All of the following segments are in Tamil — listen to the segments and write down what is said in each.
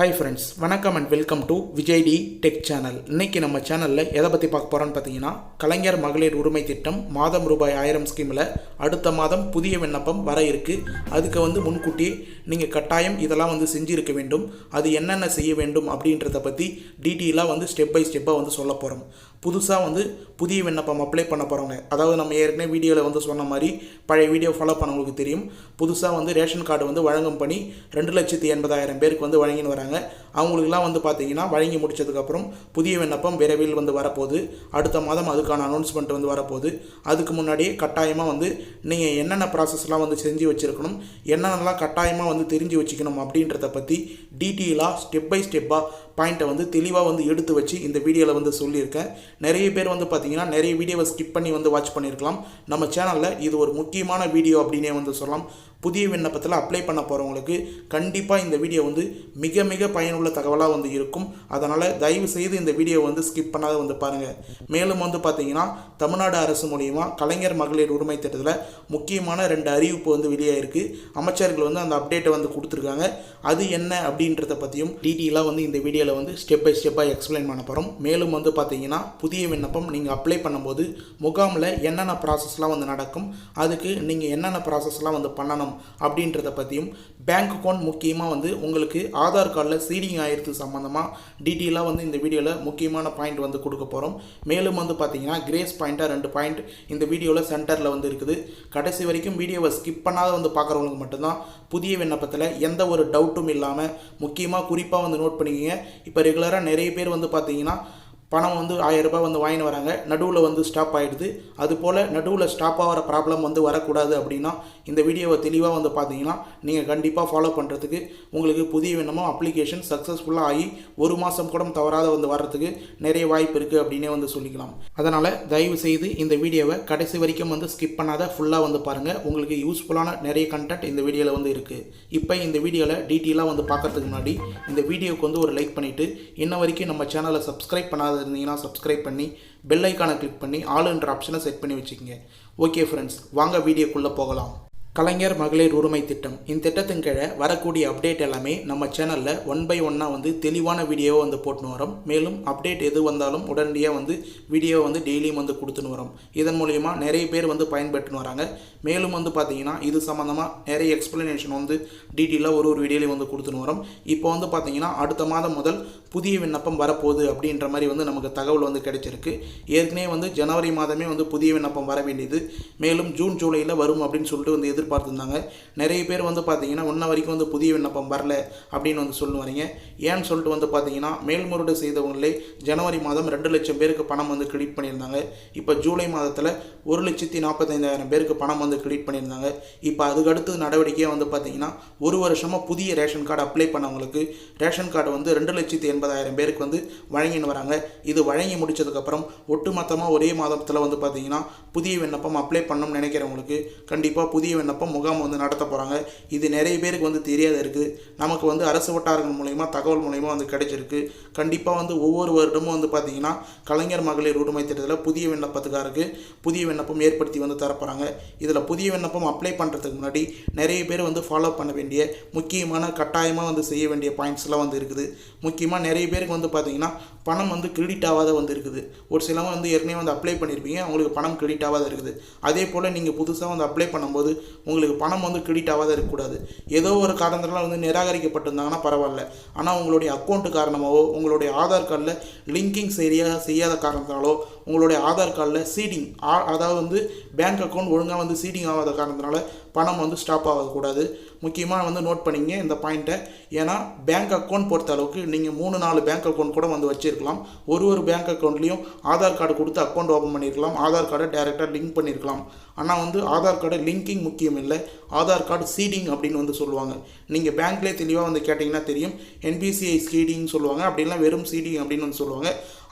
ஹாய் ஃப்ரெண்ட்ஸ் வணக்கம் and welcome to Vijay T tech channel இன்றைக்கி நம்ம சேனலில் எதை பற்றி பார்க்க போகிறோன்னு பார்த்தீங்கன்னா கலைஞர் மகளிர் உரிமை திட்டம் மாதம் ரூபாய் ஆயிரம் ஸ்கீமில் அடுத்த மாதம் புதிய விண்ணப்பம் வர இருக்குது அதுக்கு வந்து முன்கூட்டியே நீங்கள் கட்டாயம் இதெல்லாம் வந்து செஞ்சுருக்க வேண்டும். அது என்னென்ன செய்ய வேண்டும் அப்படின்றத பற்றி டீட்டெயிலாக வந்து ஸ்டெப் பை ஸ்டெப்பாக வந்து சொல்ல போகிறோம் புதுசாக வந்து புதிய விண்ணப்பம் அப்ளை பண்ண போகிறவங்க அதாவது நம்ம ஏற்கனவே வீடியோவில் வந்து சொன்ன மாதிரி பழைய வீடியோ ஃபாலோ பண்ணவங்களுக்கு தெரியும். புதுசாக வந்து ரேஷன் கார்டு வந்து வழங்கும் பணி ரெண்டு லட்சத்தி எண்பதாயிரம் பேருக்கு வந்து வழங்கின்னு வராங்க. அவங்களுக்குலாம் வந்து பார்த்திங்கன்னா வழங்கி முடிச்சதுக்கப்புறம் புதிய விண்ணப்பம் விரைவில் வந்து வரப்போகுது. அடுத்த மாதம் அதுக்கான அனௌன்ஸ்மெண்ட் வந்து வரப்போகுது. அதுக்கு முன்னாடியே கட்டாயமாக வந்து நீங்கள் என்னென்ன ப்ராசஸ்லாம் வந்து செஞ்சு வச்சுருக்கணும் என்னென்னலாம் கட்டாயமாக வந்து தெரிஞ்சு வச்சுக்கணும் அப்படின்றத பற்றி டீட்டெயிலாக ஸ்டெப் பை ஸ்டெப்பாக பாயிண்ட்டை வந்து தெளிவாக வந்து எடுத்து வச்சு இந்த வீடியோவில் வந்து சொல்லியிருக்கேன். நிறைய பேர் வந்து பார்த்தீங்கன்னா நிறைய வீடியோவை ஸ்கிப் பண்ணி வந்து வாட்ச் பண்ணியிருக்கலாம் நம்ம சேனலில் இது ஒரு முக்கியமான வீடியோ அப்படின்னே வந்து சொல்லலாம். புதிய விண்ணப்பத்தில் அப்ளை பண்ண போகிறவங்களுக்கு கண்டிப்பாக இந்த வீடியோ வந்து மிக மிக பயனுள்ள தகவலாக வந்து இருக்கும். அதனால் தயவு செய்து இந்த வீடியோ வந்து ஸ்கிப் பண்ணாத வந்து பாருங்கள் மேலும் வந்து பார்த்தீங்கன்னா தமிழ்நாடு அரசு மூலியமாக கலைஞர் மகளிர் உரிமை திட்டத்தில் முக்கியமான ரெண்டு அறிவிப்பு வந்து வெளியாயிருக்கு. அமைச்சர்கள் வந்து அந்த அப்டேட்டை வந்து கொடுத்துருக்காங்க. அது என்ன அப்படின்றத பற்றியும் டீட்டெயிலாக வந்து இந்த வீடியோவில் வந்து ஸ்டெப் பை ஸ்டெப்பாக எக்ஸ்பிளைன் பண்ண போகிறோம் மேலும் வந்து பார்த்தீங்கன்னா புதிய விண்ணப்பம் நீங்கள் அப்ளை பண்ணும்போது முகாமில் என்னென்ன ப்ராசஸ்லாம் வந்து நடக்கும் அதுக்கு நீங்கள் என்னென்ன ப்ராசஸ்லாம் வந்து பண்ணணும் அப்படின்றத பற்றியும் பேங்க் அக்கௌண்ட் முக்கியமாக வந்து உங்களுக்கு ஆதார் கார்டில் சீடிங் ஆயிடுறது சம்மந்தமாக டீட்டெயிலாக வந்து இந்த வீடியோவில் முக்கியமான பாயிண்ட் வந்து கொடுக்க போகிறோம் மேலும் வந்து பார்த்தீங்கன்னா கிரேஸ் பாயிண்ட்டாக ரெண்டு பாயிண்ட் இந்த வீடியோவில் சென்டரில் வந்து இருக்குது. கடைசி வரைக்கும் வீடியோவை ஸ்கிப் பண்ணாத வந்து பார்க்குறவங்களுக்கு மட்டும்தான் புதிய விண்ணப்பத்தில் எந்த ஒரு டவுட்டும் இல்லாமல் முக்கியமாக குறிப்பாக வந்து நோட் பண்ணிக்கிங்க. இப்போ ரெகுலராக நிறைய பேர் வந்து பார்த்தீங்கன்னா பணம் வந்து ஆயிரம் ரூபாய் வந்து வாங்கின்னு வராங்க. நடுவில் வந்து ஸ்டாப் ஆகிடுது அதுபோல் நடுவில் ஸ்டாப் ஆகிற ப்ராப்ளம் வந்து வரக்கூடாது அப்படின்னா இந்த வீடியோவை தெளிவாக வந்து பார்த்தீங்கன்னா நீங்கள் கண்டிப்பாக ஃபாலோ பண்ணுறதுக்கு உங்களுக்கு புதிய விண்ணமும் அப்ளிகேஷன் சக்ஸஸ்ஃபுல்லாக ஆகி ஒரு மாதம் கூட தவறாத வந்து வர்றதுக்கு நிறைய வாய்ப்பு இருக்குது அப்படின்னே வந்து சொல்லிக்கலாம். அதனால் தயவு செய்து இந்த வீடியோவை கடைசி வரைக்கும் வந்து ஸ்கிப் பண்ணாத ஃபுல்லாக வந்து பாருங்கள் உங்களுக்கு யூஸ்ஃபுல்லான நிறைய கண்டென்ட் இந்த வீடியோவில் வந்து இருக்குது இப்போ இந்த வீடியோவில் டீட்டெயிலாக வந்து பார்க்கறதுக்கு முன்னாடி இந்த வீடியோவுக்கு வந்து ஒரு லைக் பண்ணிவிட்டு இன்ன வரைக்கும் நம்ம சேனலை சப்ஸ்கிரைப் பண்ணாத இருந்தீங்கன்னா சப்ஸ்கிரைப் பண்ணி பெல் ஐக்கானை கிளிக் பண்ணி ஆளுன்ற ஆப்ஷனை செட் பண்ணி வச்சுக்கோங்க. ஓகே ஃப்ரெண்ட்ஸ் வாங்க வீடியோக்குள்ளே போகலாம். கலைஞர் மகளிர் உரிமை திட்டம். இந்த திட்டத்தின் கீழே வரக்கூடிய அப்டேட் எல்லாமே நம்ம சேனலில் ஒன் பை ஒன்னாக வந்து தெளிவான வீடியோவை வந்து போட்டுன்னு வரோம். மேலும் அப்டேட் எது வந்தாலும் உடனடியாக வந்து வீடியோவை வந்து டெய்லியும் வந்து கொடுத்துன்னு வரோம். இதன் மூலயமா நிறைய பேர் வந்து பயன்பெற்றுன்னு வராங்க. மேலும் வந்து பார்த்தீங்கன்னா இது சம்மந்தமாக நிறைய எக்ஸ்ப்ளனேஷன் வந்து டீட்டெயிலாக ஒரு ஒரு வீடியோலையும் வந்து கொடுத்துன்னு வரோம். இப்போ வந்து பார்த்தீங்கன்னா அடுத்த மாதம் முதல் புதிய விண்ணப்பம் வரப்போகுது அப்படின்ற மாதிரி வந்து நமக்கு தகவல் வந்து கிடைச்சிருக்கு. ஏற்கனவே வந்து ஜனவரி மாதமே வந்து புதிய விண்ணப்பம் வர வேண்டியது. மேலும் ஜூன் ஜூலையில் வரும் அப்படின்னு சொல்லிட்டு வந்து எதிர்பார்த்துருந்தாங்க. நிறைய பேர் வந்து பார்த்தீங்கன்னா ஒன்றை வரைக்கும் வந்து புதிய விண்ணப்பம் வரல அப்படின்னு வந்து சொல்லு வரீங்க. ஏன்னு சொல்லிட்டு வந்து பார்த்தீங்கன்னா மேல்முறையீடு செய்தவங்களே ஜனவரி மாதம் ரெண்டு லட்சம் பேருக்கு பணம் வந்து கிரெடிட் பண்ணியிருந்தாங்க. இப்போ ஜூலை மாதத்தில் ஒரு லட்சத்தி நாற்பத்தைந்தாயிரம் பேருக்கு பணம் வந்து கிரெடிட் பண்ணியிருந்தாங்க. இப்போ அதுக்கு அடுத்த நடவடிக்கையாக வந்து பார்த்தீங்கன்னா ஒரு வருஷமாக புதிய ரேஷன் கார்டு அப்ளை பண்ணவங்களுக்கு ரேஷன் கார்டு வந்து ரெண்டு லட்சத்தி எண்பதாயிரம் பேருக்கு வந்து வழங்கின்னு வராங்க. இது வழங்கி முடித்ததுக்கப்புறம் ஒட்டுமொத்தமாக ஒரே மாதத்தில் வந்து பார்த்தீங்கன்னா புதிய விண்ணப்பம் அப்ளை பண்ணணும்னு நினைக்கிறவங்களுக்கு கண்டிப்பாக புதிய விண்ணப்பம் முகாம் வந்து நடத்த போகிறாங்க இது நிறைய பேருக்கு வந்து தெரியாத இருக்குது நமக்கு வந்து அரசு வட்டாரங்கள் மூலயமா தகவல் மூலயமா வந்து கிடைச்சிருக்கு. கண்டிப்பாக வந்து ஒவ்வொரு வருடமும் வந்து பார்த்தீங்கன்னா கலைஞர் மகளிர் உரிமை திட்டத்தில் புதிய விண்ணப்பத்துக்காருக்கு புதிய விண்ணப்பம் ஏற்படுத்தி வந்து தரப்போகிறாங்க இதில் புதிய விண்ணப்பம் அப்ளை பண்ணுறதுக்கு முன்னாடி நிறைய பேர் வந்து ஃபாலோ பண்ண வேண்டிய முக்கியமான கட்டாயமாக வந்து செய்ய வேண்டிய பாயிண்ட்ஸ்லாம் வந்து இருக்குது. முக்கியமாக நிறைய பேருக்கு வந்து பார்த்தீங்கன்னா பணம் வந்து கிரெடிட் ஆகாத வந்து இருக்குது. ஒரு சிலவங்க வந்து ஏற்கனவே வந்து அப்ளை பண்ணியிருப்பீங்க அவங்களுக்கு பணம் கிரெடிட் ஆகாத இருக்குது. அதே போல் நீங்கள் புதுசாக வந்து அப்ளை பண்ணும்போது உங்களுக்கு பணம் வந்து கிரெடிட் ஆகாத இருக்கக்கூடாது. ஏதோ ஒரு காரணத்தினால வந்து நிராகரிக்கப்பட்டிருந்தாங்கன்னா பரவாயில்ல. ஆனால் உங்களுடைய அக்கௌண்ட்டு காரணமாகவோ உங்களுடைய ஆதார் கார்டில் லிங்கிங் சரியாக செய்யாத காரணத்தினாலோ உங்களுடைய ஆதார் கார்டில் சீடிங் அதாவது வந்து பேங்க் அக்கௌண்ட் ஒழுங்காக வந்து சீடிங் ஆகாத காரணத்தினால பணம் வந்து ஸ்டாப் ஆகக்கூடாது. முக்கியமாக வந்து நோட் பண்ணிங்க இந்த பாயிண்ட்டை ஏன்னா பேங்க் அக்கௌண்ட் பொறுத்த அளவுக்கு நீங்கள் மூணு நாலு பேங்க் அக்கௌண்ட் கூட வந்து வச்சுருக்கலாம். ஒரு ஒரு பேங்க் அக்கௌண்ட்லேயும் ஆதார் கார்டு கொடுத்து அக்கௌண்ட் ஓப்பன் பண்ணியிருக்கலாம் ஆதார் கார்டை டேரெக்டாக லிங்க் பண்ணியிருக்கலாம் ஆனால் வந்து ஆதார் கார்டு லிங்கிங் முக்கியம் இல்லை. ஆதார் கார்டு சீடிங் அப்படின்னு வந்து சொல்லுவாங்க. நீங்கள் பேங்க்லேயே தெளிவாக வந்து கேட்டிங்கன்னா தெரியும். என்பிசிஐ சீடிங் சொல்லுவாங்க. அப்படின்லாம் வெறும் சீடிங் அப்படின்னு வந்து சொல்லுவாங்க.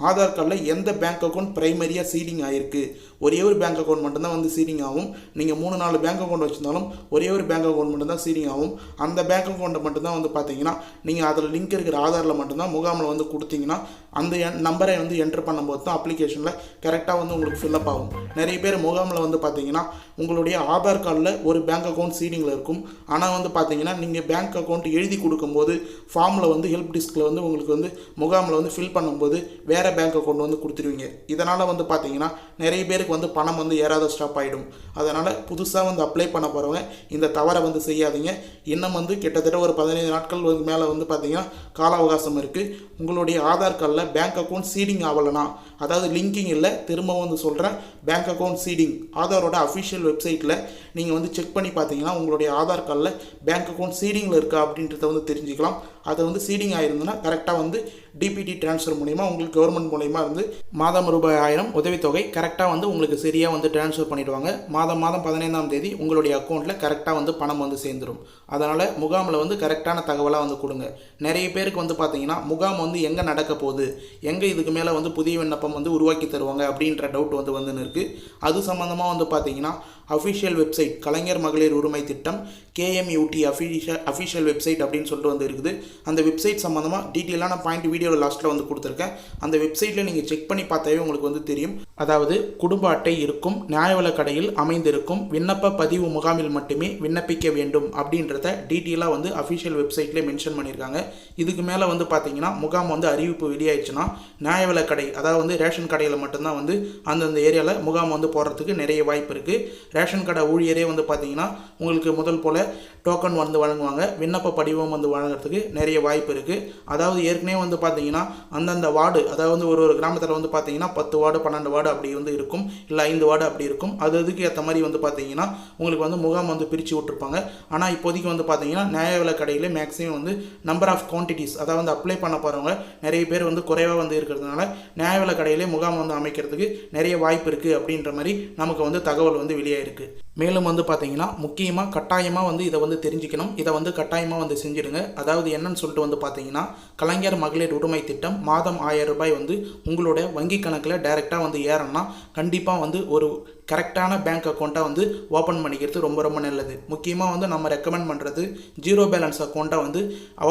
ஆதார் கார்டில் எந்த பேங்க் அக்கௌண்ட் ப்ரைமரியாக சீடிங் ஆயிருக்கு? ஒரே ஒரு பேங்க் அக்கௌண்ட் மட்டும்தான் வந்து சீடிங் ஆகும். நீங்கள் மூணு நாலு பேங்க் அக்கௌண்ட் வச்சிருந்தாலும் ஒரே ஒரு பேங்க் அக்கௌண்ட் மட்டும்தான் சீடிங் ஆகும். அந்த பேங்க் அக்கௌண்ட்டை மட்டும்தான் வந்து பார்த்தீங்கன்னா நீங்கள் அதில் லிங்க் இருக்கிற ஆதாரில் மட்டும்தான் முகாமில் வந்து கொடுத்தீங்கன்னா அந்த நம்பரை வந்து என்டர் பண்ணும்போது தான் அப்ளிகேஷனில் கரெக்டாக வந்து உங்களுக்கு ஃபில்லப் ஆகும். நிறைய பேர் முகாமில் வந்து பார்த்தீங்கன்னா உங்களுடைய ஆதார் கார்டில் ஒரு பேங்க் அக்கௌண்ட் சீடிங்கில் இருக்கும். ஆனால் வந்து பார்த்தீங்கன்னா நீங்கள் பேங்க் அக்கௌண்ட் எழுதி கொடுக்கும்போது ஃபார்மில் வந்து ஹெல்ப் டிஸ்கில் வந்து உங்களுக்கு வந்து முகாமில் வந்து ஃபில் பண்ணும்போது வேறு பேங்க் அக்கௌண்ட் வந்து கொடுத்துருவீங்க. இதனால் வந்து பார்த்தீங்கன்னா நிறைய பேருக்கு வந்து பணம் வந்து ஏறாத ஸ்டாப் ஆகிடும் அதனால் புதுசாக வந்து அப்ளை பண்ண போகிறவங்க இந்த தவறை வந்து செய்யாதீங்க. இன்னும் வந்து கிட்டத்தட்ட ஒரு பதினைந்து நாட்கள் மேலே வந்து பார்த்தீங்கன்னா கால அவகாசம் இருக்குது உங்களுடைய ஆதார் கார்டில் பேங்க் அக்கௌண்ட் சீடிங் ஆகலைனா அதாவது லிங்கிங் இல்லை திரும்ப வந்து சொல்கிறேன் பேங்க் அக்கௌண்ட் சீடிங் ஆதாரோட அஃபிஷியல் வெப்சைட்டில் நீங்கள் வந்து செக் பண்ணி பார்த்தீங்கன்னா உங்களுடைய ஆதார் கார்டில் பேங்க் அக்கௌண்ட் சீடிங்கில் இருக்கா அப்படின்றத வந்து தெரிஞ்சுக்கலாம். அது வந்து சீடிங் ஆயிருந்ததுன்னா கரெக்டாக வந்து டிபிடி ட்ரான்ஸ்ஃபர் மூலிமா உங்களுக்கு கவர்மெண்ட் மூலிமா வந்து மாதம் ரூபாய் ஆயிரம் உதவித்தொகை கரெக்டாக வந்து உங்களுக்கு சரியாக வந்து ட்ரான்ஸ்ஃபர் பண்ணிவிடுவாங்க மாதம் மாதம் பதினைந்தாம் தேதி உங்களுடைய அக்கௌண்ட்டில் கரெக்டாக வந்து பணம் வந்து சேர்ந்துடும் அதனால் முகாமில் வந்து கரெக்டான தகவலாக வந்து கொடுங்க. நிறைய பேருக்கு வந்து பார்த்தீங்கன்னா முகாம் வந்து எங்கே நடக்க போகுது? எங்கே இதுக்கு மேலே வந்து புதிய விண்ணப்பம் வந்து உருவாக்கி தருவாங்க? அப்படின்ற டவுட் வந்து வந்துன்னு இருக்குது அது சம்மந்தமாக வந்து பார்த்தீங்கன்னா அஃபிஷியல் வெப்சைட் கலைஞர் மகளிர் உரிமை திட்டம் கேஎம்யூடி அஃபிஷியல் அஃபிஷியல் வெப்சைட் அப்படின்னு சொல்லிட்டு வந்து இருக்குது. அந்த வெப்சைட் சம்மந்தமாக டீட்டெயிலான பாயிண்ட் வீடியோவில் லாஸ்ட்டில் வந்து கொடுத்துருக்கேன். அந்த வெப்சைட்டில் நீங்கள் செக் பண்ணி பார்த்தாவே உங்களுக்கு வந்து தெரியும். அதாவது குடும்ப அட்டை இருக்கும் நியாய கடையில் அமைந்திருக்கும் விண்ணப்ப பதிவு முகாமில் மட்டுமே விண்ணப்பிக்க வேண்டும் அப்படின்றத டீட்டெயிலாக வந்து அஃபிஷியல் வெப்சைட்லேயே மென்ஷன் பண்ணியிருக்காங்க. இதுக்கு மேலே வந்து பார்த்தீங்கன்னா முகாம் வந்து அறிவிப்பு வெளியாயிடுச்சுன்னா நியாய கடை அதாவது வந்து ரேஷன் கடையில் மட்டும்தான் வந்து அந்தந்த ஏரியாவில் முகாம் வந்து போடுறதுக்கு நிறைய வாய்ப்பு இருக்குது ரேஷன் கடை ஊழியரே வந்து பார்த்தீங்கன்னா உங்களுக்கு முதல் போல் டோக்கன் வந்து வழங்குவாங்க விண்ணப்ப படிவம் வந்து வழங்குறதுக்கு நிறைய வாய்ப்பு இருக்குது அதாவது ஏற்கனவே வந்து பார்த்தீங்கன்னா அந்தந்த வார்டு அதாவது வந்து ஒரு ஒரு கிராமத்தில் வந்து பார்த்தீங்கன்னா பத்து வார்டு பன்னெண்டு வார்டு அப்படி வந்து இருக்கும். இல்லை ஐந்து வார்டு அப்படி இருக்கும். அது அதுக்கு ஏற்ற மாதிரி வந்து பார்த்தீங்கன்னா உங்களுக்கு வந்து முகாம் வந்து பிரித்து விட்ருப்பாங்க ஆனால் இப்போதைக்கு வந்து பார்த்தீங்கன்னா நியாய விலை கடையில் மேக்ஸிமம் வந்து நம்பர் ஆஃப் குவான்டிட்டிஸ் அதாவது வந்து அப்ளை பண்ண போகிறவங்க நிறைய பேர் வந்து குறைவாக வந்து இருக்கிறதுனால நியாய விலை கடையிலே முகாம் வந்து அமைக்கிறதுக்கு நிறைய வாய்ப்பு இருக்குது அப்படின்ற மாதிரி நமக்கு வந்து தகவல் வந்து வெளியாயிருக்கு. மேலும் வந்து பார்த்தீங்கன்னா முக்கியமாக கட்டாயமாக வந்து இதை வந்து தெரிஞ்சுக்கணும். இதை வந்து கட்டாயமாக வந்து செஞ்சுடுங்க. அதாவது என்னன்னு சொல்லிட்டு வந்து பார்த்தீங்கன்னா கலைஞர் மகளிர் உரிமை திட்டம். மாதம் ஆயிரம் ரூபாய் வந்து உங்களோட வங்கி கணக்கில் டைரெக்டாக வந்து ஏறணும்னா கண்டிப்பாக வந்து ஒரு கரெக்டான பேங்க் அக்கௌண்ட்டை வந்து ஓப்பன் பண்ணிக்கிறது ரொம்ப ரொம்ப நல்லது. முக்கியமாக வந்து நம்ம ரெக்கமெண்ட் பண்ணுறது ஜீரோ பேலன்ஸ் அக்கௌண்ட்டை வந்து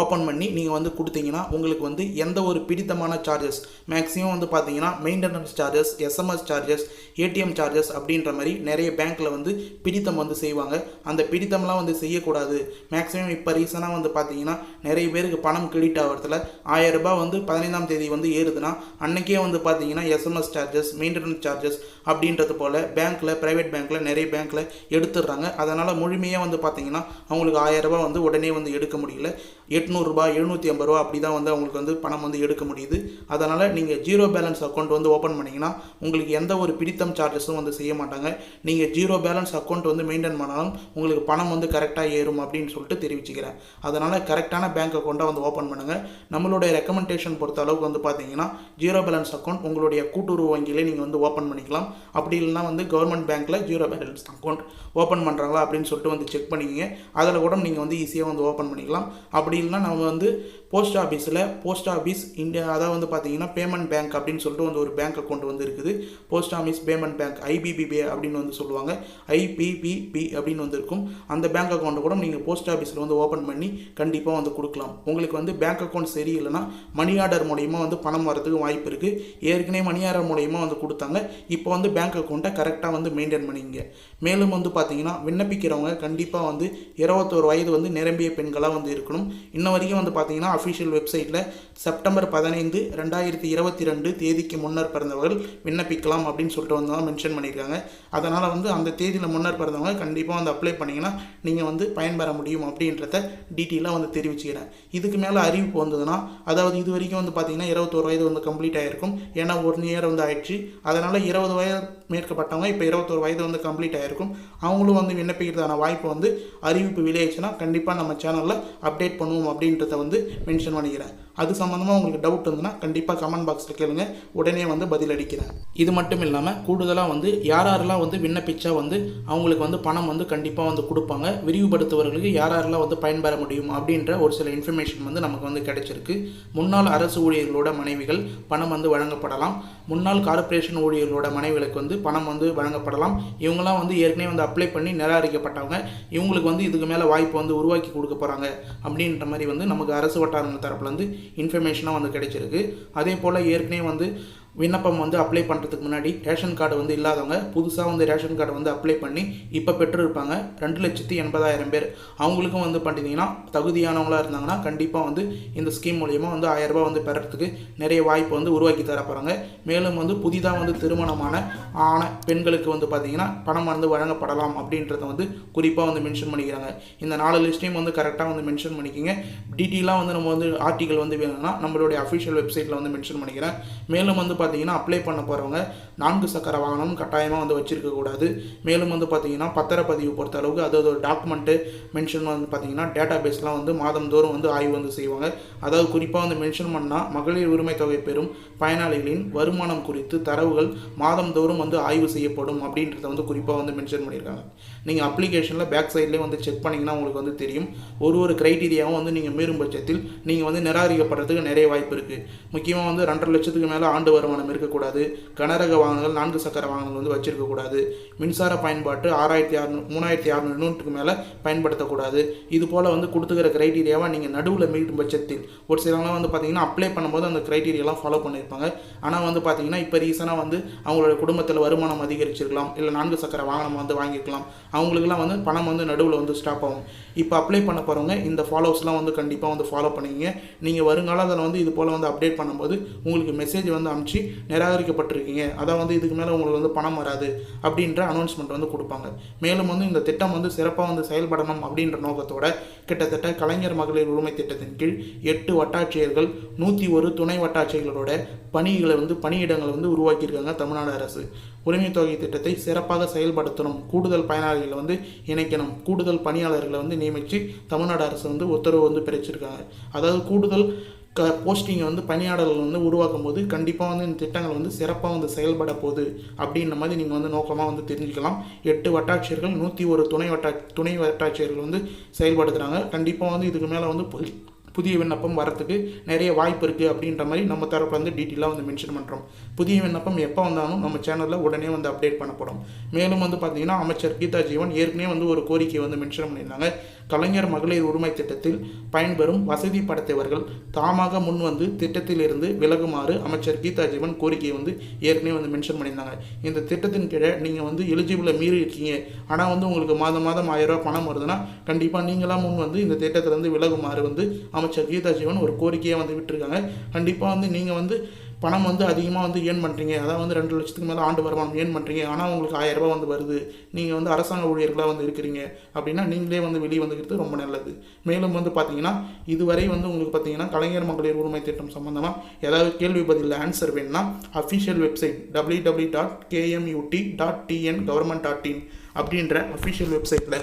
ஓப்பன் பண்ணி நீங்கள் வந்து கொடுத்தீங்கன்னா உங்களுக்கு வந்து எந்த ஒரு பிடித்தமான சார்ஜஸ் மேக்ஸிமம் வந்து பார்த்தீங்கன்னா maintenance charges SMS charges ATM charges அப்படின்ற மாதிரி நிறைய பேங்க்கில் வந்து பிடித்தம் வந்து செய்வாங்க. அந்த பிடித்தம்லாம் வந்து செய்யக்கூடாது. மேக்ஸிமம் இப்போ ரீசனாக வந்து பார்த்தீங்கன்னா நிறைய பேருக்கு பணம் கிரெடிட் ஆகிறதுல ஆயிரம் ரூபாய் வந்து பதினைந்தாம் தேதி வந்து ஏறுதுன்னா அன்னைக்கே வந்து பார்த்தீங்கன்னா எஸ்எம்எஸ் சார்ஜஸ் மெயின்டெனன்ஸ் சார்ஜஸ் அப்படின்றது போல் பேங்க்கில் ப்ரைவேட் பேங்க்கில் நிறைய பேங்க்கில் எடுத்துடுறாங்க. அதனால் முழுமையாக வந்து பார்த்திங்கன்னா அவங்களுக்கு ஆயிரம் ரூபாய் வந்து உடனே வந்து எடுக்க முடியல. எட்நூறுரூபா எழுநூற்றி ஐம்பது ரூபா அப்படி தான் வந்து அவங்களுக்கு வந்து பணம் வந்து எடுக்க முடியுது. அதனால் நீங்கள் ஜீரோ பேலன்ஸ் அக்கௌண்ட் வந்து ஓப்பன் பண்ணிங்கன்னா உங்களுக்கு எந்த ஒரு பிடித்தம் சார்ஜஸும் வந்து செய்ய மாட்டாங்க. நீங்கள் ஜீரோ பேலன்ஸ் அக்கௌண்ட் வந்து மெயின்டைன் பண்ணாலும் உங்களுக்கு பணம் வந்து கரெக்டாக ஏறும் அப்படின்னு சொல்லிட்டு தெரிவிச்சுக்கிறேன். அதனால் கரெக்டான பேங்க் அக்கௌண்ட்டை வந்து ஓப்பன் பண்ணுங்கள் நம்மளுடைய ரெக்கமெண்டேஷன் பொறுத்த அளவுக்கு வந்து பார்த்தீங்கன்னா ஜீரோ பேலன்ஸ் அக்கௌண்ட் உங்களுடைய கூட்டுறவு வங்கியிலே நீங்கள் வந்து ஓப்பன் பண்ணிக்கலாம். அப்படி இல்லைன்னா வந்து கவர்மெண்ட் பேங்க்கில் ஜீரோ பேலன்ஸ் அக்கௌண்ட் ஓப்பன் பண்ணுறாங்களா அப்படின்னு சொல்லிட்டு வந்து செக் பண்ணிக்கங்க. அதில் கூட நீங்கள் வந்து ஈஸியாக வந்து ஓப்பன் பண்ணிக்கலாம். அப்படி அப்படின்லாம் நம்ம வந்து போஸ்ட் ஆஃபீஸில் போஸ்ட் ஆஃபீஸ் இந்தியா அதாவது வந்து பார்த்தீங்கன்னா பேமெண்ட் பேங்க் அப்படின்னு சொல்லிட்டு வந்து ஒரு பேங்க் அக்கௌண்ட் வந்து இருக்குது. Post office payment bank IPPB அப்படின்னு வந்து சொல்லுவாங்க. ஐபிபிபி அப்படின்னு வந்து இருக்கும். அந்த பேங்க் அக்கௌண்ட்டை கூட நீங்கள் போஸ்ட் ஆஃபீஸில் வந்து ஓப்பன் பண்ணி கண்டிப்பாக வந்து கொடுக்கலாம். உங்களுக்கு வந்து பேங்க் அக்கௌண்ட் சரியில்லைன்னா மணி ஆர்டர் மூலயமா வந்து பணம் வரதுக்கு வாய்ப்பு இருக்குது ஏற்கனவே மணி ஆர்டர் மூலயமா வந்து கொடுத்தாங்க. இப்போ வந்து பேங்க் அக்கௌண்ட்டை கரெக்டாக வந்து மெயின்டைன் பண்ணிங்க மேலும் வந்து பார்த்தீங்கன்னா விண்ணப்பிக்கிறவங்க கண்டிப்பாக வந்து இருபத்தோரு வயது வந்து நிரம்பிய பெண்களாக வந்து இருக்கணும். இன்ன வரைக்கும் வந்து பார்த்தீங்கன்னா அஃபிஷியல் வெப்சைட்டில் செப்டம்பர் பதினைந்து ரெண்டாயிரத்தி இருபத்தி ரெண்டு தேதிக்கு முன்னர் பிறந்தவர்கள் விண்ணப்பிக்கலாம் அப்படின்னு சொல்லிட்டு வந்து தான் மென்ஷன் பண்ணியிருக்காங்க. அதனால் வந்து அந்த தேதியில் முன்னர் பிறந்தவங்க கண்டிப்பாக வந்து அப்ளை பண்ணிங்கன்னா நீங்கள் வந்து பயன்பெற முடியும் அப்படின்றத டீட்டெயிலாக வந்து தெரிவிச்சுக்கிறேன். இதுக்கு மேலே அறிவிப்பு வந்ததுன்னா அதாவது இது வரைக்கும் வந்து பார்த்தீங்கன்னா இருபத்தோரு வயது வந்து கம்ப்ளீட் ஆகிருக்கும் ஏன்னா ஒன் இயர் வந்து ஆயிடுச்சு. அதனால் இருபது வயது மேற்கப்பட்டவங்க இப்போ இருபத்தோரு வயது வந்து கம்ப்ளீட் ஆகிருக்கும் அவங்களும் வந்து விண்ணப்பிக்கிறதான வாய்ப்பு வந்து அறிவிப்பு வெளியாச்சுன்னா கண்டிப்பாக நம்ம சேனலில் அப்டேட் பண்ணுவோம் அப்படின்றத வந்து மென்ஷன் பண்ணிக்கிறேன். அது சம்மந்தமாக உங்களுக்கு டவுட் இருந்ததுன்னா கண்டிப்பாக கமெண்ட் பாக்ஸில் கேளுங்க. உடனே வந்து பதில் அளிக்கிறேன். இது மட்டும் இல்லாமல் கூடுதலாக வந்து யார் யாரெல்லாம் வந்து விண்ணப்பிச்சா வந்து அவங்களுக்கு வந்து பணம் வந்து கண்டிப்பாக வந்து கொடுப்பாங்க. விரிவுபடுத்துவர்களுக்கு யார் யாரெல்லாம் வந்து பயன்பெற முடியும் அப்படின்ற ஒரு சில இன்ஃபர்மேஷன் வந்து நமக்கு வந்து கிடைச்சிருக்கு. முன்னாள் அரசு ஊழியர்களோட மனைவிகள் பணம் வந்து வழங்கப்படலாம். முன்னாள் கார்ப்பரேஷன் ஊழியர்களோட மனைவிகளுக்கு வந்து பணம் வந்து வழங்கப்படலாம். இவங்களாம் வந்து ஏற்கனவே வந்து அப்ளை பண்ணி நிராகரிக்கப்பட்டவங்க. இவங்களுக்கு வந்து இதுக்கு மேலே வாய்ப்பு வந்து உருவாக்கி கொடுக்க போகிறாங்க அப்படின்ற மாதிரி வந்து நமக்கு அரசு வட்டாரங்கள் தரப்புலேருந்து இன்ஃபர்மேஷனாக வந்து கிடைச்சிருக்கு. அதே போல் ஏற்கனவே வந்து விண்ணப்பம் வந்து அப்ளை பண்ணுறதுக்கு முன்னாடி ரேஷன் கார்டு வந்து இல்லாதவங்க புதுசாக வந்து ரேஷன் கார்டு வந்து அப்ளை பண்ணி இப்போ பெற்றிருப்பாங்க. ரெண்டு லட்சத்தி எண்பதாயிரம் பேர். அவங்களுக்கும் வந்து பண்ணிட்டீங்கன்னா தகுதியானவங்களாக இருந்தாங்கன்னா கண்டிப்பாக வந்து இந்த ஸ்கீம் மூலியமாக வந்து ஆயிரம் வந்து பெறத்துக்கு நிறைய வாய்ப்பு வந்து உருவாக்கி தர போகிறாங்க மேலும் வந்து புதிதாக வந்து திருமணமான ஆன பெண்களுக்கு வந்து பார்த்தீங்கன்னா பணம் வந்து வழங்கப்படலாம் அப்படின்றத வந்து குறிப்பாக வந்து மென்ஷன் பண்ணிக்கிறாங்க. இந்த நாலு லிஸ்ட்டையும் வந்து கரெக்டாக வந்து மென்ஷன் பண்ணிக்கிங்க. டீட்டெயிலாக வந்து நம்ம வந்து ஆர்டிகல் வந்து வேணும்னா நம்மளுடைய அஃபிஷியல் வெப்சைட்டில் வந்து மென்ஷன் பண்ணிக்கிறேன். மேலும் வந்து பார்த்தீங்கன்னா அப்ளை பண்ண போகிறவங்க நான்கு சக்கர வாகனம் கட்டாயமாக வந்து வச்சுருக்கக்கூடாது மேலும் வந்து பார்த்தீங்கன்னா பத்திரப்பதிவு பொறுத்த அளவுக்கு அதாவது ஒரு டாக்குமெண்ட்டு மென்ஷன் வந்து பார்த்தீங்கன்னா டேட்டா பேஸ்லாம் வந்து மாதந்தோறும் வந்து ஆய்வு வந்து செய்வாங்க. அதாவது குறிப்பாக வந்து மென்ஷன் பண்ணால் மகளிர் உரிமை தொகை பெறும் பயனாளிகளின் வருமானம் குறித்து தரவுகள் மாதந்தோறும் வந்து ஆய்வு செய்யப்படும் அப்படின்றத வந்து குறிப்பாக வந்து மென்ஷன் பண்ணியிருக்காங்க நீங்கள் அப்ளிகேஷனில் பேக் சைட்லேயே வந்து செக் பண்ணிங்கன்னா உங்களுக்கு வந்து தெரியும். ஒரு ஒரு க்ரைட்டீரியாவும் வந்து நீங்கள் மீறும் பட்சத்தில் நீங்கள் வந்து நிராகரிக்கப்படுறதுக்கு நிறைய வாய்ப்பு இருக்குது முக்கியமாக வந்து ரெண்டரை லட்சத்துக்கு மேலே ஆண்டு வருமானம் இருக்கக்கூடாது. கனரக வாகனங்கள் நான்கு சக்கர வாகனங்கள் வந்து வச்சிருக்கக்கூடாது. மின்சார பயன்பாட்டு ஆறாயிரத்தி அறுநூறு மூணாயிரத்தி அறுநூறு யூனிட்டுக்கு மேலே பயன்படுத்தக்கூடாது. இது போல் வந்து கொடுத்துக்கிற க்ரைட்டீரியாவை நீங்கள் நடுவில் மீட்டும் பட்சத்தில் ஒரு சிலவங்களாம் வந்து பார்த்தீங்கன்னா அப்ளை பண்ணும்போது அந்த க்ரைட்டீரியாலாம் ஃபாலோ பண்ணியிருப்பாங்க ஆனால் வந்து பார்த்தீங்கன்னா இப்போ ரீசனாக வந்து அவங்களோட குடும்பத்தில் வருமானம் அதிகரிச்சிருக்கலாம். இல்லை நான்கு சக்கர வாகனம் வந்து வாங்கிக்கலாம் அவங்களுக்குலாம் வந்து பணம் வந்து நடுவில் வந்து ஸ்டாப் ஆகும். இப்போ அப்ளை பண்ண போகிறவங்க இந்த ஃபாலோவர்ஸ்லாம் வந்து கண்டிப்பாக வந்து ஃபாலோ பண்ணுவீங்க நீங்கள் வருங்காலத்தில் வந்து இது போல் வந்து அப்டேட் பண்ணும்போது உங்களுக்கு மெசேஜ் வந்து அனுப்பிச்சு நிராகரிக்கப்பட்டிருக்கீங்க. அதான் வந்து இதுக்கு மேலே உங்களுக்கு வந்து பணம் வராது அப்படின்ற அனௌன்ஸ்மெண்ட் வந்து கொடுப்பாங்க. மேலும் வந்து இந்த திட்டம் வந்து சிறப்பாக வந்து செயல்படணும் அப்படின்ற நோக்கத்தோட கிட்டத்தட்ட கலைஞர் மகளிர் உரிமை திட்டத்தின் கீழ் எட்டு வட்டாட்சியர்கள் நூற்றி ஒரு துணை வட்டாட்சியர்களோட பணிகளை வந்து பணியிடங்களை வந்து உருவாக்கியிருக்காங்க தமிழ்நாடு அரசு. உரிமை தொகை திட்டத்தை சிறப்பாக செயல்படுத்தணும். கூடுதல் பயனாளிகளை வந்து இணைக்கணும். கூடுதல் பணியாளர்களை வந்து நியமித்து தமிழ்நாடு அரசு வந்து உத்தரவு வந்து பிரிச்சிருக்காங்க அதாவது கூடுதல் க போஸ்டிங்கை வந்து பணியாளர்கள் வந்து உருவாக்கும் போது கண்டிப்பாக வந்து இந்த திட்டங்கள் வந்து சிறப்பாக வந்து செயல்பட போகுது அப்படின்ற மாதிரி நீங்கள் வந்து நோக்கமாக வந்து தெரிஞ்சுக்கலாம். எட்டு வட்டாட்சியர்கள் நூற்றி ஒரு துணை வட்டா துணை வட்டாட்சியர்கள் வந்து செயல்படுத்துகிறாங்க கண்டிப்பாக வந்து இதுக்கு மேலே வந்து புதிய விண்ணப்பம் வரத்துக்கு நிறைய வாய்ப்பு இருக்குது அப்படின்ற மாதிரி நம்ம தரப்புல வந்து டீட்டெயிலாக வந்து மென்ஷன் பண்ணுறோம் புதிய விண்ணப்பம் எப்போ வந்தாலும் நம்ம சேனலில் உடனே வந்து அப்டேட் பண்ணப்படும். மேலும் வந்து பார்த்தீங்கன்னா அமைச்சர் கீதா ஜீவன் ஏற்கனவே வந்து ஒரு கோரிக்கையை வந்து மென்ஷன் பண்ணியிருந்தாங்க. கலைஞர் மகளிர் உரிமை திட்டத்தில் பயன்பெறும் வசதி படைத்தவர்கள் தாமாக முன் வந்து திட்டத்திலிருந்து விலகுமாறு அமைச்சர் கீதா ஜீவன் கோரிக்கையை வந்து ஏற்கனவே வந்து மென்ஷன் பண்ணியிருந்தாங்க. இந்த திட்டத்தின் கீழே நீங்கள் வந்து எலிஜிபிளை மீறி இருக்கீங்க. ஆனால் வந்து உங்களுக்கு மாதம் மாதம் ஆயிரம் ரூபா பணம் வருதுன்னா கண்டிப்பாக நீங்களாம் முன் வந்து இந்த திட்டத்திலிருந்து விலகுமாறு வந்து அமைச்சர் கீதா ஜீவன் ஒரு கோரிக்கையை வந்து விட்டுருக்காங்க. கண்டிப்பாக வந்து நீங்கள் வந்து பணம் வந்து அதிகமாக வந்து ஏர்ன் பண்ணுறீங்க அதாவது வந்து ரெண்டு லட்சத்துக்கு மேலே ஆண்டு வருமானம் ஏர்ன் பண்ணுறீங்க ஆனால் உங்களுக்கு ஆயிரம் ரூபாய் வந்து வருது. நீங்கள் வந்து அரசாங்க ஊழியர்களாக வந்து இருக்கிறீங்க. அப்படின்னா நீங்களே வந்து வெளியே வந்துக்கிறது ரொம்ப நல்லது. மேலும் வந்து பார்த்தீங்கன்னா இதுவரை வந்து உங்களுக்கு பார்த்தீங்கன்னா கலைஞர் மகளிர் உரிமை திட்டம் சம்மந்தமாக ஏதாவது கேள்வி பதிலில் ஆன்சர் வேணும்னா official website W W dot KMUT dot TN government dot in அப்படின்ற அஃபிஷியல் வெப்சைட்டில்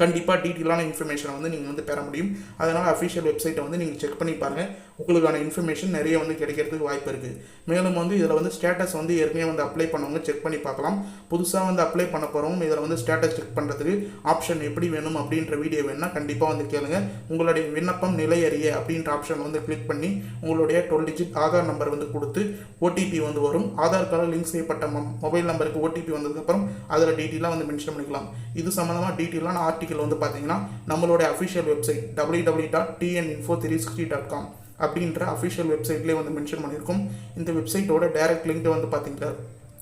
கண்டிப்பாக டீட்டெயிலான இன்ஃபர்மேஷனை வந்து நீங்கள் வந்து பெற முடியும். அதனால் அஃபிஷியல் வெப்சைட்டை வந்து நீங்கள் செக் பண்ணி பாருங்கள் உங்களுக்கான இன்ஃபர்மேஷன் நிறைய வந்து கிடைக்கிறதுக்கு வாய்ப்பு இருக்குது மேலும் வந்து இதில் வந்து ஸ்டேட்டஸ் வந்து ஏற்கனவே வந்து அப்ளை பண்ணவங்க செக் பண்ணி பார்க்கலாம். புதுசாக வந்து அப்ளை பண்ண போகிறவங்க இதில் வந்து ஸ்டேட்டஸ் செக் பண்ணுறதுக்கு ஆப்ஷன் எப்படி வேணும் அப்படின்ற வீடியோ வேணால் கண்டிப்பாக வந்து கேளுங்க. உங்களுடைய விண்ணப்பம் நிலை அறிய அப்படின்ற ஆப்ஷன் வந்து கிளிக் பண்ணி உங்களுடைய டுவெல் டிஜிட் ஆதார் நம்பர் வந்து கொடுத்து ஓடிபி வந்து வரும். ஆதார் கார்டு லிங்க் செய்யப்பட்ட மொபைல் நம்பருக்கு ஓடிபி வந்ததுக்கப்புறம் அதில் டீட்டெயிலாக வந்து மென்ஷன் பண்ணிக்கலாம். இது சம்மந்தமாக டீட்டெயிலான ஆர்டிக்கல் வந்து பார்த்தீங்கன்னா நம்மளுடைய official website W W dot TN info three sixty dot com அப்படின்ற அஃபிஷியல் வெப்சைட்லேயே வந்து மென்ஷன் பண்ணியிருக்கோம். இந்த வெப்சைட்டோட டைரக்ட் லிங்க்கை வந்து பார்த்தீங்கன்னா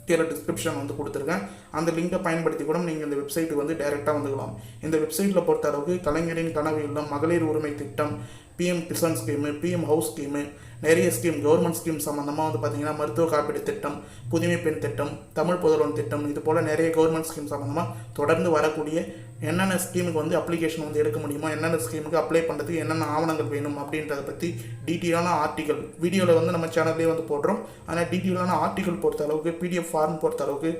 கீழே டிஸ்கிரிப்ஷன் வந்து கொடுத்துருக்கேன். அந்த லிங்கை பயன்படுத்தி கூட நீங்கள் இந்த வெப்சைட்டுக்கு வந்து டைரெக்டாக வந்துக்கலாம். இந்த வெப்சைட்டில் பொறுத்த அளவுக்கு கலைஞரின் கனவு இல்லம் மகளிர் உரிமை திட்டம் PM Kisan scheme PM house scheme நிறைய ஸ்கீம் கவர்மெண்ட் ஸ்கீம் சம்மந்தமாக வந்து பார்த்தீங்கன்னா மருத்துவ காப்பீடு திட்டம் புதுமை பெண் திட்டம் தமிழ் புதல்வன் திட்டம் இது போல் நிறைய கவர்மெண்ட் ஸ்கீம் சம்மந்தமாக தொடர்ந்து வரக்கூடிய என்னென்ன ஸ்கீமுக்கு வந்து அப்ளிகேஷன் வந்து எடுக்க முடியுமோ என்னென்ன ஸ்கீமுக்கு அப்ளை பண்ணுறதுக்கு என்னென்ன ஆவணங்கள் வேணும் அப்படின்றத பற்றி டீட்டெயிலான ஆர்டிகல் வீடியோவில் வந்து நம்ம சேனல்லே வந்து போடுறோம். ஆனால் டீட்டெயிலான ஆர்டிகல் பொறுத்த அளவுக்கு பிடிஎஃப் ஃபார்ம் பொறுத்த அளவுக்கு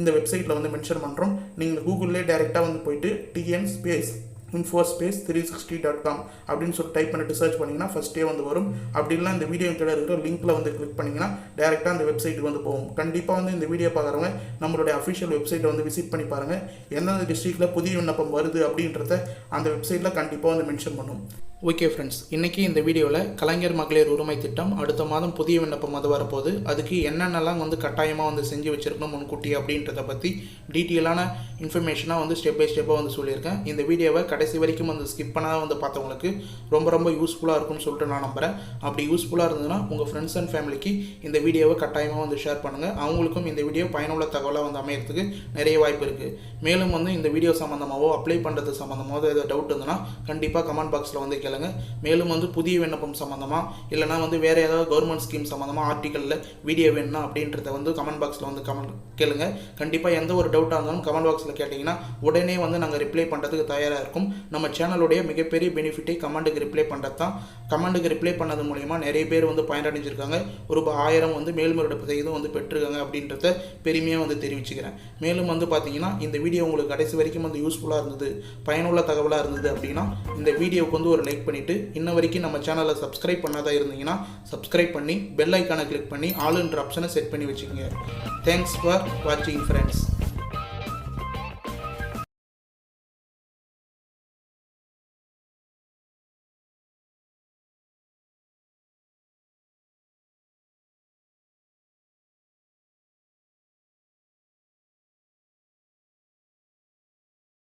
இந்த வெப்சைட்டில் வந்து மென்ஷன் பண்ணுறோம் நீங்கள் கூகுளில் டைரெக்டாக வந்து போயிட்டு TN space info space three sixty dot com அப்படின்னு சொல்லி டைப் பண்ணிட்டு சர்ச் பண்ணிங்கன்னா ஃபஸ்ட்டே வந்து வரும். அப்படி இந்த வீடியோ கீழே இருக்கிற லிங்க்கில் வந்து கிளிக் பண்ணிங்கன்னா டேரெக்டாக அந்த வெப்சைட்டுக்கு வந்து போகும். கண்டிப்பாக வந்து இந்த வீடியோ பார்க்குறவங்க நம்மளுடைய அஃபிஷியல் வெப்சைட்டை வந்து விசிட் பண்ணி பாருங்கள் எந்தெந்த டிஸ்ட்ரிக்டில் புதிய விண்ணப்பம் வருது அப்படின்றத அந்த வெப்சைட்டில் கண்டிப்பாக வந்து மென்ஷன் பண்ணும். ஓகே ஃப்ரெண்ட்ஸ் இன்றைக்கி இந்த வீடியோவில் கலைஞர் மகளிர் உரிமை திட்டம் அடுத்த மாதம் புதிய விண்ணப்பம் வந்து வரப்போகுது. அதுக்கு என்னென்னலாம் வந்து கட்டாயமாக வந்து செஞ்சு வச்சுருக்கணும் முன்கூட்டி அப்படின்றத பற்றி டீட்டெயிலான இன்ஃபர்மேஷனாக வந்து ஸ்டெப் பை ஸ்டெப்பாக வந்து சொல்லியிருக்கேன். இந்த வீடியோவை கடைசி வரைக்கும் வந்து ஸ்கிப் பண்ணாத வந்து பார்த்தவங்களுக்கு ரொம்ப ரொம்ப யூஸ்ஃபுல்லாக இருக்கும்னு சொல்லிட்டு நான் நம்புகிறேன் அப்படி யூஸ்ஃபுல்லாக இருந்ததுன்னா உங்கள் ஃப்ரெண்ட்ஸ் அண்ட் ஃபேமிலிக்கு இந்த வீடியோவை கட்டாயமாக வந்து ஷேர் பண்ணுங்கள் அவங்களுக்கும் இந்த வீடியோ பயனுள்ள தகவலாக வந்து அமையறதுக்கு நிறைய வாய்ப்பு இருக்குது மேலும் வந்து இந்த வீடியோ சம்மந்தமாகவோ அப்ளை பண்ணுறது சம்மந்தமாகவோ ஏதாவது டவுட் இருந்ததுன்னா கண்டிப்பாக கமெண்ட் பாக்ஸில் வந்து கேளுங்க. மேலும் வந்து புதிய விண்ணப்பம் சம்மந்தமாக இல்லைனா வந்து வேறு ஏதாவது கவர்மெண்ட் ஸ்கீம் சம்மந்தமாக ஆர்டிக்கலில் வீடியோ வேணும்னா அப்படின்றத வந்து கமெண்ட் பாக்ஸில் வந்து கமெண்ட் கேளுங்க. கண்டிப்பாக எந்த ஒரு டவுட்டாக இருந்தாலும் கமெண்ட் பாக்ஸில் கேட்டிங்கன்னா உடனே வந்து நாங்கள் ரிப்ளை பண்ணுறதுக்கு தயாராக இருக்கும். நம்ம சேனலுடைய மிகப்பெரிய பெனிஃபிட்டே கமெண்ட்டுக்கு ரிப்ளை பண்ணுறது தான் கமெண்ட்டுக்கு ரிப்ளை பண்ணது மூலிமா நிறைய பேர் வந்து பயனடைஞ்சிருக்காங்க. ஒரு ஆயிரம் வந்து மேல்முறையீடு செய்தும் வந்து பெற்றிருக்காங்க அப்படின்றத பெருமையாக வந்து தெரிவிச்சுக்கிறேன். மேலும் வந்து பார்த்தீங்கன்னா இந்த வீடியோ உங்களுக்கு கடைசி வரைக்கும் வந்து யூஸ்ஃபுல்லாக இருந்தது பயனுள்ள தகவலாக இருந்தது அப்படின்னா இந்த வீடியோவுக்கு வந்து ஒரு லைக் பண்ணிவிட்டு இன்ன வரைக்கும் நம்ம சேனலை சப்ஸ்கிரைப் பண்ணாதா இருந்தீங்கன்னா சப்ஸ்கிரைப் பண்ணி பெல் ஐக்கானை கிளிக் பண்ணி ஆளுன்ற ஆப்ஷனை செட் பண்ணி வச்சுக்கோங்க. தேங்க்ஸ் ஃபார் வாட்சிங் ஃப்ரெண்ட்ஸ்